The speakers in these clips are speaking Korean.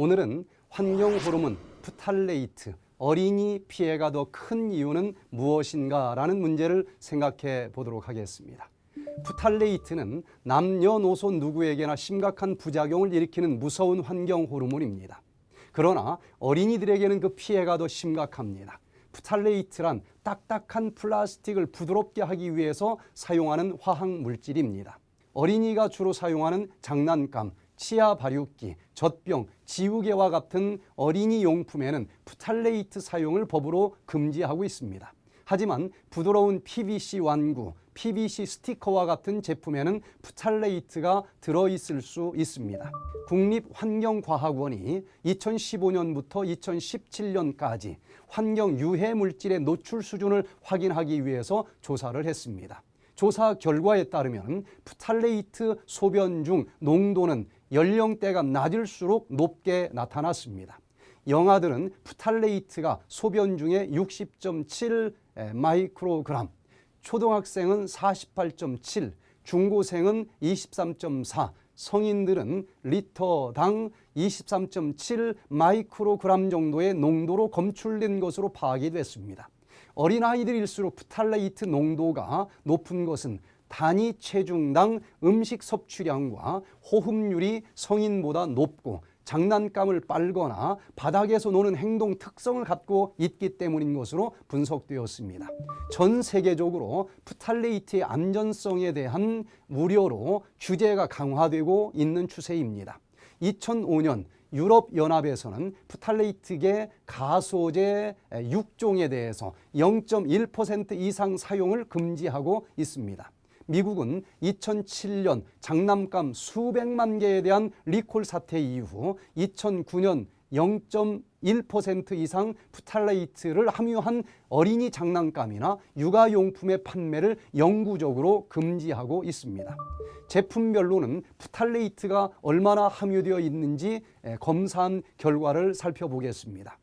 오늘은 환경 호르몬 프탈레이트 어린이 피해가 더 큰 이유는 무엇인가라는 문제를 생각해 보도록 하겠습니다. 프탈레이트는 남녀노소 누구에게나 심각한 부작용을 일으키는 무서운 환경 호르몬입니다. 그러나 어린이들에게는 그 피해가 더 심각합니다. 프탈레이트란 딱딱한 플라스틱을 부드럽게 하기 위해서 사용하는 화학 물질입니다. 어린이가 주로 사용하는 장난감, 치아 발육기, 젖병, 지우개와 같은 어린이 용품에는 프탈레이트 사용을 법으로 금지하고 있습니다. 하지만 부드러운 PVC 완구, PVC 스티커와 같은 제품에는 프탈레이트가 들어있을 수 있습니다. 국립환경과학원이 2015년부터 2017년까지 환경 유해 물질의 노출 수준을 확인하기 위해서 조사를 했습니다. 조사 결과에 따르면 프탈레이트 소변 중 농도는 연령대가 낮을수록 높게 나타났습니다. 영아들은 프탈레이트가 소변 중에 60.7 마이크로그램, 초등학생은 48.7, 중고생은 23.4, 성인들은 리터당 23.7 마이크로그램 정도의 농도로 검출된 것으로 파악이 됐습니다. 어린아이들일수록 프탈레이트 농도가 높은 것은 단위 체중당 음식 섭취량과 호흡률이 성인보다 높고 장난감을 빨거나 바닥에서 노는 행동 특성을 갖고 있기 때문인 것으로 분석되었습니다. 전 세계적으로 프탈레이트의 안전성에 대한 우려로 규제가 강화되고 있는 추세입니다. 2005년 유럽 연합에서는 프탈레이트계 가소제 6종에 대해서 0.1% 이상 사용을 금지하고 있습니다. 미국은 2007년 장난감 수백만 개에 대한 리콜 사태 이후 2009년 0.1% 이상 프탈레이트를 함유한 어린이 장난감이나 육아용품의 판매를 영구적으로 금지하고 있습니다. 제품별로는 프탈레이트가 얼마나 함유되어 있는지 검사한 결과를 살펴보겠습니다.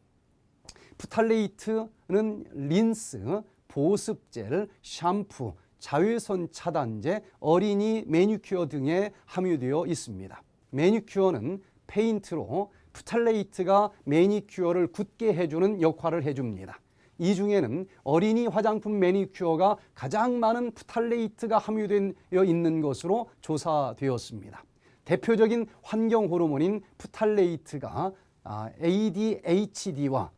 프탈레이트는 린스, 보습젤, 샴푸, 자외선 차단제, 어린이 매니큐어 등에 함유되어 있습니다. 매니큐어는 페인트로 프탈레이트가 매니큐어를 굳게 해주는 역할을 해줍니다. 이 중에는 어린이 화장품 매니큐어가 가장 많은 프탈레이트가 함유되어 있는 것으로 조사되었습니다. 대표적인 환경 호르몬인 프탈레이트가 ADHD와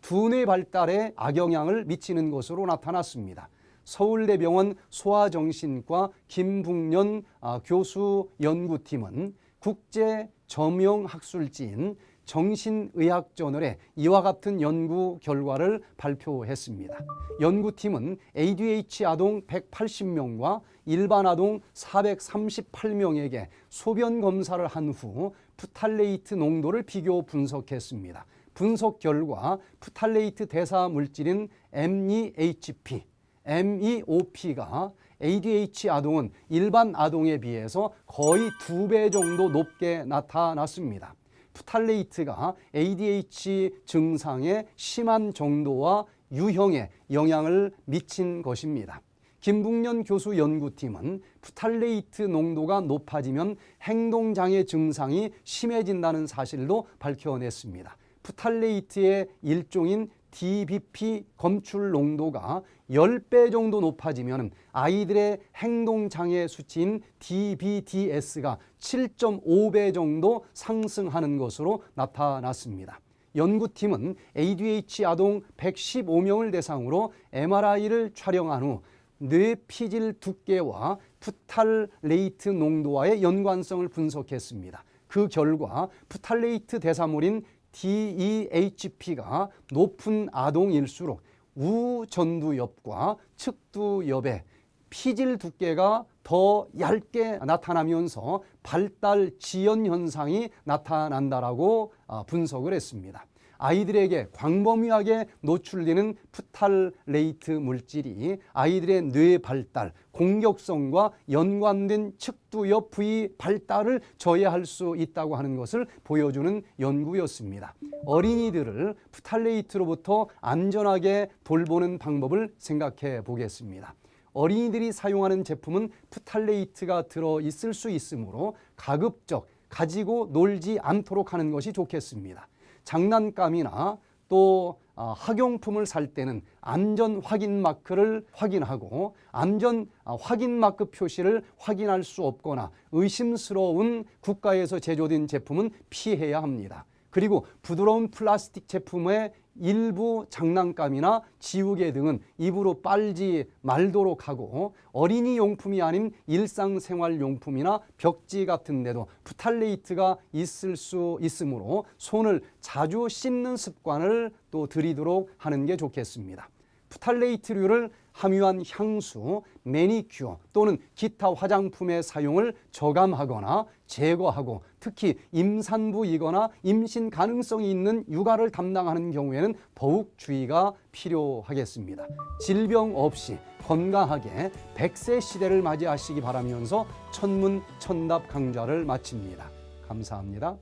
두뇌 발달에 악영향을 미치는 것으로 나타났습니다. 서울대병원 소아정신과 김북년 교수 연구팀은 국제 저명 학술지인 정신의학저널에 이와 같은 연구 결과를 발표했습니다. 연구팀은 ADH 아동 180명과 일반 아동 438명에게 소변 검사를 한후 프탈레이트 농도를 비교 분석했습니다. 분석 결과 프탈레이트 대사 물질인 M2HP, MEOP가 ADH 아동은 일반 아동에 비해서 거의 두 배 정도 높게 나타났습니다. 프탈레이트가 ADH 증상의 심한 정도와 유형에 영향을 미친 것입니다. 김북년 교수 연구팀은 프탈레이트 농도가 높아지면 행동장애 증상이 심해진다는 사실도 밝혀냈습니다. 프탈레이트의 일종인 DBP 검출 농도가 10배 정도 높아지면 아이들의 행동장애 수치인 DBDS가 7.5배 정도 상승하는 것으로 나타났습니다. 연구팀은 ADH 아동 115명을 대상으로 MRI를 촬영한 후 뇌피질 두께와 푸탈레이트 농도와의 연관성을 분석했습니다. 그 결과 푸탈레이트 대사물인 DEHP가 높은 아동일수록 우전두엽과 측두엽의 피질 두께가 더 얇게 나타나면서 발달 지연 현상이 나타난다라고 분석을 했습니다. 아이들에게 광범위하게 노출되는 프탈레이트 물질이 아이들의 뇌 발달, 공격성과 연관된 측두엽 부위 발달을 저해할 수 있다고 하는 것을 보여주는 연구였습니다. 어린이들을 프탈레이트로부터 안전하게 돌보는 방법을 생각해 보겠습니다. 어린이들이 사용하는 제품은 프탈레이트가 들어 있을 수 있으므로 가급적 가지고 놀지 않도록 하는 것이 좋겠습니다. 장난감이나 또 아, 학용품을 살 때는 안전 확인 마크를 확인하고 안전 아, 확인 마크 표시를 확인할 수 없거나 의심스러운 국가에서 제조된 제품은 피해야 합니다. 그리고 부드러운 플라스틱 제품의 일부 장난감이나 지우개 등은 입으로 빨지 말도록 하고 어린이 용품이 아닌 일상생활 용품이나 벽지 같은 데도 프탈레이트가 있을 수 있으므로 손을 자주 씻는 습관을 또 들이도록 하는 게 좋겠습니다. 프탈레이트류를 함유한 향수, 매니큐어 또는 기타 화장품의 사용을 저감하거나 제거하고 특히 임산부이거나 임신 가능성이 있는 육아를 담당하는 경우에는 더욱 주의가 필요하겠습니다. 질병 없이 건강하게 100세 시대를 맞이하시기 바라면서 천문 천답 강좌를 마칩니다. 감사합니다.